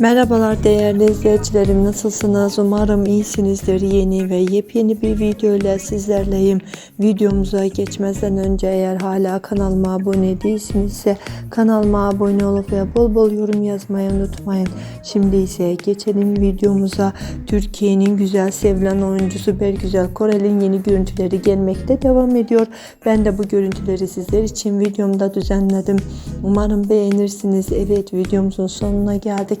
Merhabalar değerli izleyicilerim nasılsınız? Umarım iyisinizdir. Yeni ve yepyeni bir video ile sizlerleyim. Videomuza geçmeden önce eğer hala kanalıma abone değilsinizse kanalıma abone olup ve bol bol yorum yazmayı unutmayın. Şimdi ise geçelim videomuza. Türkiye'nin güzel sevilen oyuncusu Bergüzel Korel'in yeni görüntüleri gelmekte devam ediyor. Ben de bu görüntüleri sizler için videomda düzenledim. Umarım beğenirsiniz. Evet videomuzun sonuna geldik.